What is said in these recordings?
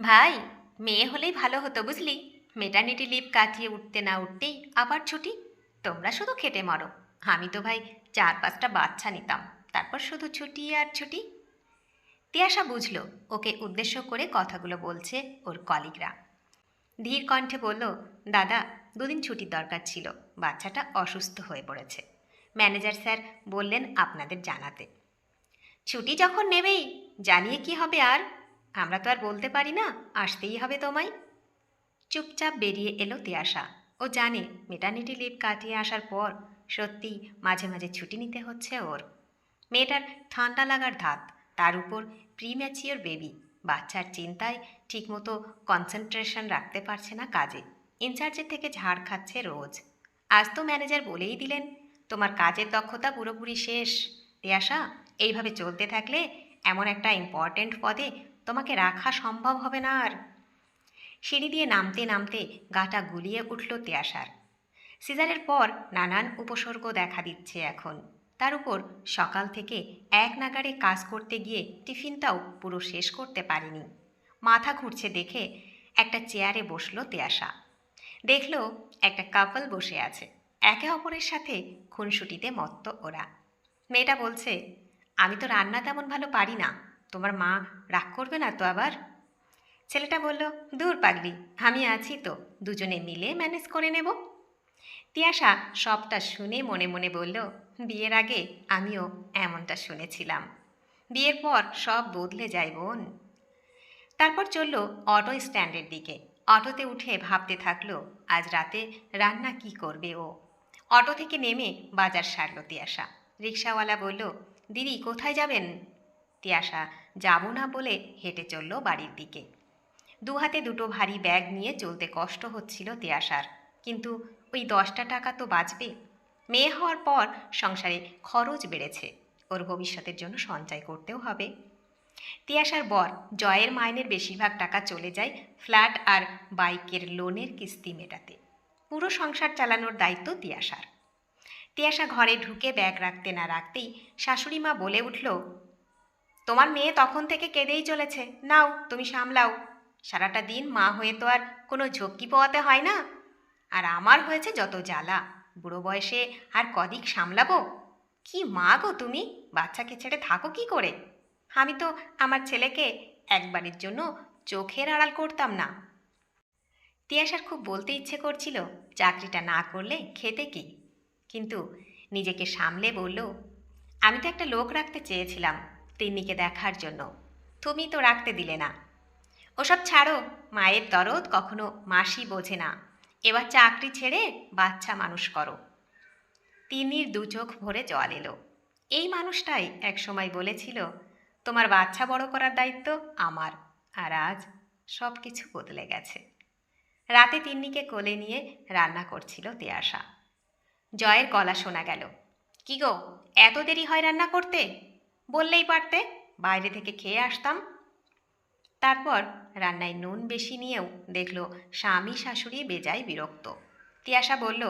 ভাই, মেয়ে হলেই ভালো হতো বুঝলি। মেটার্নিটি লিভ কাটিয়ে উঠতে না উঠতেই আবার ছুটি। তোমরা শুধু খেটে মরো। আমি তো ভাই চার পাঁচটা বাচ্চা নিতাম, তারপর শুধু ছুটি আর ছুটি। তিয়াশা বুঝলো, ওকে উদ্দেশ্য করে কথাগুলো বলছে ওর কলিগরা। ধীর কণ্ঠে বলল, দাদা, দুদিন ছুটির দরকার ছিল, বাচ্চাটা অসুস্থ হয়ে পড়েছে। ম্যানেজার স্যার বললেন আপনাদের জানাতে। ছুটি যখন নেবেই, জানিয়ে কি হবে আর? আমরা তো আর বলতে পারি না, আসতেই হবে তোমায়। চুপচাপ বেরিয়ে এলো তিয়াশা। ও জানে মেটার্নিটি লিভ কাটিয়ে আসার পর সত্যি মাঝে মাঝে ছুটি নিতে হচ্ছে ওর। মেয়েটার ঠান্ডা লাগার ধাত, তার উপর প্রিম্যাচিওর বেবি বাচ্চার চিন্তায় ঠিকমতো কনসেন্ট্রেশন রাখতে পারছে না কাজে। ইনচার্জের থেকে ঝাড় খাচ্ছে রোজ। আজ তো ম্যানেজার বলেই দিলেন, তোমার কাজের দক্ষতা পুরোপুরি শেষ। তিয়াশা, এইভাবে চলতে থাকলে এমন একটা ইম্পর্ট্যান্ট পদে তোমাকে রাখা সম্ভব হবে না আর। সিঁড়ি দিয়ে নামতে নামতে গাটা গুলিয়ে উঠল তিয়াশার। সিজারের পর নানান উপসর্গ দেখা দিচ্ছে এখন। তার উপর সকাল থেকে এক নাগাড়ে কাজ করতে গিয়ে টিফিনটাও পুরো শেষ করতে পারেনি। মাথা ঘুরছে দেখে একটা চেয়ারে বসল তিয়াশা। দেখল একটা কাপল বসে আছে। একে অপরের সাথে খুনসুটিতে মত্ত ওরা। মেয়েটা বলছে, আমি তো রান্না তেমন ভালো পারি না। তোমার মা রাগ করবে না তো আবার? ছেলেটা বলল, দূর পাগলি, আমি আছি তো, দুজনে মিলে ম্যানেজ করে নেব। তিয়াশা সবটা শুনে মনে মনে বলল, বিয়ের আগে আমিও এমনটা শুনেছিলাম। বিয়ের পর সব বদলে যায় বোন। তারপর চলল অটো স্ট্যান্ডের দিকে। অটোতে উঠে ভাবতে থাকল, আজ রাতে রান্না কি করবে ও? অটো থেকে নেমে বাজার সারল তিয়াশা। রিক্সাওয়ালা বলল, দিদি, কোথায় যাবেন? তিয়াশা যাব না বলে হেঁটে চলল বাড়ির দিকে। দু হাতে দুটো ভারী ব্যাগ নিয়ে চলতে কষ্ট হচ্ছিল তিয়াশার। কিন্তু ওই দশটা টাকা তো বাঁচবে। মেয়ে হওয়ার পর সংসারে খরচ বেড়েছে। ওর ভবিষ্যতের জন্য সঞ্চয় করতেও হবে। তিয়াশার বর জয়ের মাইনের বেশিরভাগ টাকা চলে যায় ফ্ল্যাট আর বাইকের লোনের কিস্তি মেটাতে। পুরো সংসার চালানোর দায়িত্ব তিয়াশার। তিয়াশা ঘরে ঢুকে ব্যাগ রাখতে না রাখতেই শাশুড়ি মা বলে উঠল তোমার মেয়ে তখন থেকে কেঁদেই চলেছে। নাও, তুমি সামলাও। সারাটা দিন মা হয়ে তো আর কোনো ঝক্কি পোয়াতে হয় না। আর আমার হয়েছে যত জ্বালা। বুড়ো বয়সে আর কদিক সামলাবো? কি মা গো তুমি? বাচ্চাকে ছেড়ে থাকো কি করে? আমি তো আমার ছেলেকে একবারের জন্য চোখের আড়াল করতাম না। তিয়াশার খুব বলতে ইচ্ছে করছিল, চাকরিটা না করলে খেতে কি? কিন্তু নিজেকে সামলে বলল, আমি তো একটা লোক রাখতে চেয়েছিলাম। তিন্নিকে দেখার জন্য। তুমি তো রাখতে দিলে না। ওসব ছাড়ো, মায়ের দরদ কখনো মাসি বোঝে না। এবার চাকরি ছেড়ে বাচ্চা মানুষ করো। তিন্নির দু চোখ ভরে জল এলো। এই মানুষটাই একসময় বলেছিল, তোমার বাচ্চা বড় করার দায়িত্ব আমার। আর আজ সব কিছু বদলে গেছে। রাতে তিন্নিকে কোলে নিয়ে রান্না করছিল তিয়াশা। জয়ের গলা শোনা গেল, কি গো, এত দেরি হয় রান্না করতে? বললেই পারতে, বাইরে থেকে খেয়ে আসতাম। তারপর রান্নায় নুন বেশি নিয়েও দেখল স্বামী শাশুড়ি বেজায় বিরক্ত। তিয়াশা বলল,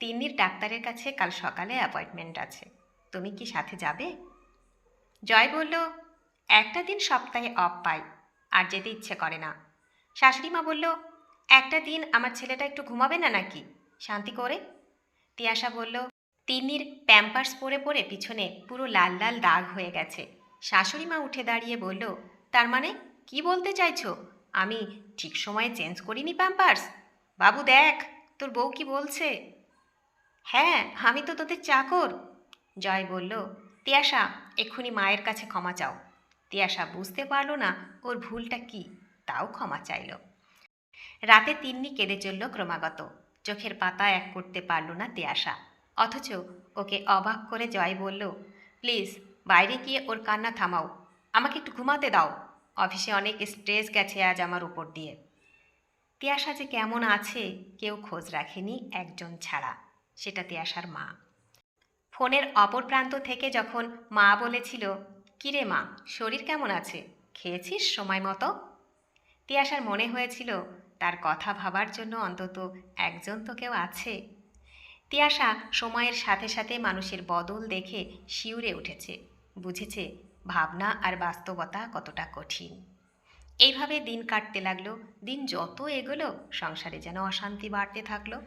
তিন্নির ডাক্তারের কাছে কাল সকালে অ্যাপয়েন্টমেন্ট আছে, তুমি কি সাথে যাবে? জয় বলল, একটা দিন সপ্তাহে অফ পাই, আর যেতে ইচ্ছে করে না। শাশুড়িমা বলল, একটা দিন আমার ছেলেটা একটু ঘুমাবে না নাকি? শান্তি করে? তিয়াশা বলল তিন্নির প্যাম্পার্স পরে পরে পিছনে পুরো লাল লাল দাগ হয়ে গেছে। শাশুড়ি মা উঠে দাঁড়িয়ে বলল, তার মানে কি বলতে চাইছো? আমি ঠিক সময়ে চেঞ্জ করিনি প্যাম্পার্স বাবু দেখ, তোর বউ কি বলছে? হ্যাঁ আমি তো তোদের চাকর, জয় বলল। তিয়াশা, এক্ষুনি মায়ের কাছে ক্ষমা চাও। তিয়াশা বুঝতে পারল না ওর ভুলটা কি, তাও ক্ষমা চাইল। রাতে তিন্নি কেঁদে চলল ক্রমাগত। চোখের পাতা এক করতে পারল না তিয়াশা। অথচ ওকে অবাক করে জয় বলল, প্লিজ, বাইরে গিয়ে ওর কান্না থামাও। আমাকে একটু ঘুমাতে দাও। অফিসে অনেক স্ট্রেস গেছে আজ আমার উপর দিয়ে। তিয়াশা যে কেমন আছে, কেউ খোঁজ রাখেনি একজন ছাড়া। সেটা তিয়াশার মা। ফোনের অপর প্রান্ত থেকে যখন মা বলেছিল, কিরে মা, শরীর কেমন আছে? খেয়েছিস সময় মতো? তিয়াশার মনে হয়েছিল, তার কথা ভাবার জন্য অন্তত একজন তো কেউ আছে। তিয়াশা সময়ের সাথে সাথে মানুষের বদল দেখে শিউরে উঠেছে। বুঝেছে ভাবনা আর বাস্তবতা কতটা কঠিন। এইভাবে দিন কাটতে লাগল, দিন যত এগোলো, সংসারে যেন অশান্তি বাড়তে থাকল।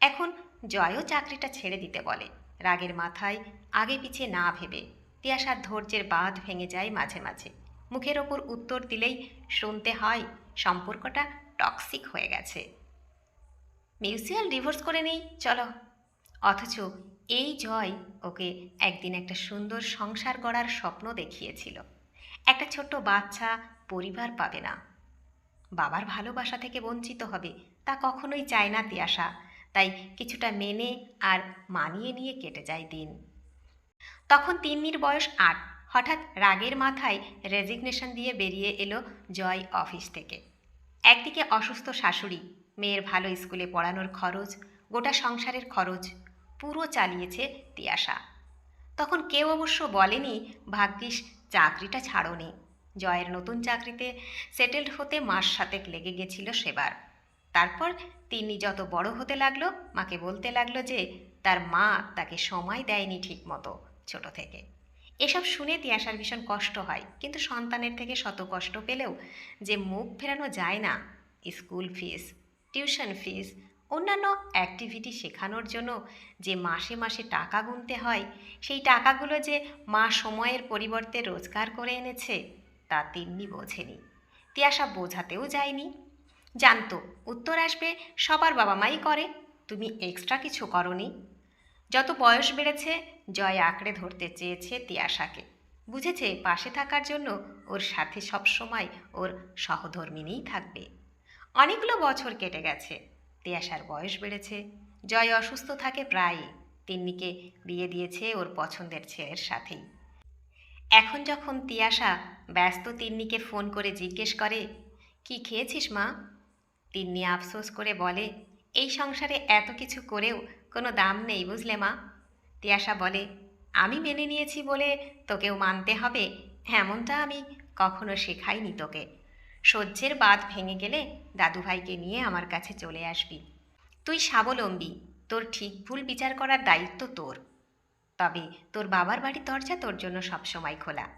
এখন জয়ও চাকরিটা ছেড়ে দিতে বলে, রাগের মাথায় আগে পিছে না ভেবে। তিয়াসার ধৈর্যের বাঁধ ভেঙে যায় মাঝে মাঝে। মুখের ওপর উত্তর দিলেই শুনতে হয়, সম্পর্কটা টক্সিক হয়ে গেছে। মিউচুয়াল ডিভোর্স করে নেই, চলো। অথচ এই জয় ওকে একদিন একটা সুন্দর সংসার গড়ার স্বপ্ন দেখিয়েছিল। একটা ছোট্ট বাচ্চা পরিবার পাবে না। বাবার ভালোবাসা থেকে বঞ্চিত হবে, তা কখনোই চায় না তিয়াসা তাই কিছুটা মেনে আর মানিয়ে নিয়ে কেটে যায় দিন। তখন তিন্নির বয়স আট। হঠাৎ রাগের মাথায় রেজিগনেশন দিয়ে বেরিয়ে এলো জয় অফিস থেকে। একদিকে অসুস্থ শাশুড়ি মেয়ের ভালো স্কুলে পড়ানোর খরচ, গোটা সংসারের খরচ, পুরো চালিয়েছে তিয়াসা তখন কেউ অবশ্য বলেনি, ভাগ্যিস, চাকরিটা ছাড়োনি। জয়ের নতুন চাকরিতে সেটেলড হতে মাস সাতেক লেগে গেছিল সেবার। তারপর তিনি যত বড় হতে লাগল, মাকে বলতে লাগল যে, তার মা তাকে সময় দেয়নি ঠিক মতো ছোট থেকে। এসব শুনে তিয়াসার ভীষণ কষ্ট হয়, কিন্তু সন্তানের থেকে শত কষ্ট পেলেও যে মুখ ফেরানো যায় না, স্কুল ফিস টিউশন ফিস অন্যান্য অ্যাক্টিভিটি শেখানোর জন্য যে মাসে মাসে টাকা গুনতে হয়, সেই টাকাগুলো যে মা সময়ের পরিবর্তে রোজগার করে এনেছে, তা তিন্নি বোঝেনি। তিয়াসা বোঝাতেও যায়নি। জানতো, উত্তর আসবে, সবার বাবা মাই করে, তুমি এক্সট্রা কিছু করনি। যত বয়স বেড়েছে, জয় আঁকড়ে ধরতে চেয়েছে তিয়াশাকে। বুঝেছে, পাশে থাকার জন্য ওর সাথে সবসময় ওর সহধর্মিনীই থাকবে। অনেকগুলো বছর কেটে গেছে। তিয়াসার বয়স বেড়েছে। জয় অসুস্থ থাকে প্রায়ই। তিন্নিকে বিয়ে দিয়েছে ওর পছন্দের ছেলের সাথেই। এখন যখন তিয়াসা ব্যস্ত তিন্নিকে ফোন করে জিজ্ঞেস করে, কি খেয়েছিস মা? তিন্নি আফসোস করে বলে, এই সংসারে এত কিছু করেও কোনো দাম নেই, বুঝলে মা? তিয়াসা বলে, আমি মেনে নিয়েছি বলে তোকেও মানতে হবে, এমনটা আমি কখনো শেখাইনি তোকে। সহ্যের বাঁধ ভেঙে গেলে দাদুভাইকে নিয়ে আমার কাছে চলে আসবি। তুই স্বাবলম্বী, তোর ঠিক ভুল বিচার করার দায়িত্ব তোর। তবে তোর বাবার বাড়ির দরজা তোর জন্য সবসময় খোলা।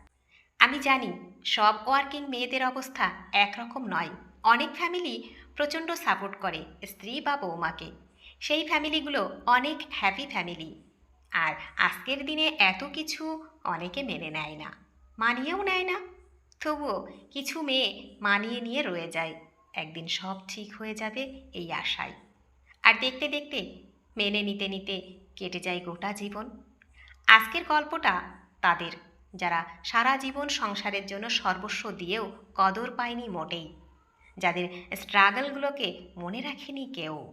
আমি জানি, সব ওয়ার্কিং মেয়েদের অবস্থা একরকম নয়। অনেক ফ্যামিলি প্রচণ্ড সাপোর্ট করে স্ত্রী বা বৌমাকে। সেই ফ্যামিলিগুলো অনেক হ্যাপি ফ্যামিলি। আর আজকের দিনে এত কিছু অনেকে মেনে নেয় না। মানিয়েও নেয় না। তবুও কিছু মেয়ে মানিয়ে নিয়ে রয়ে যায়। একদিন সব ঠিক হয়ে যাবে এই আশায়। আর দেখতে দেখতে, মেনে নিতে নিতে কেটে যায় গোটা জীবন। আজকের গল্পটা তাদের, যারা সারা জীবন সংসারের জন্য সর্বস্ব দিয়েও কদর পায়নি মোটেই। যাদের স্ট্রাগলগুলোকে মনে রাখেনি কেউ।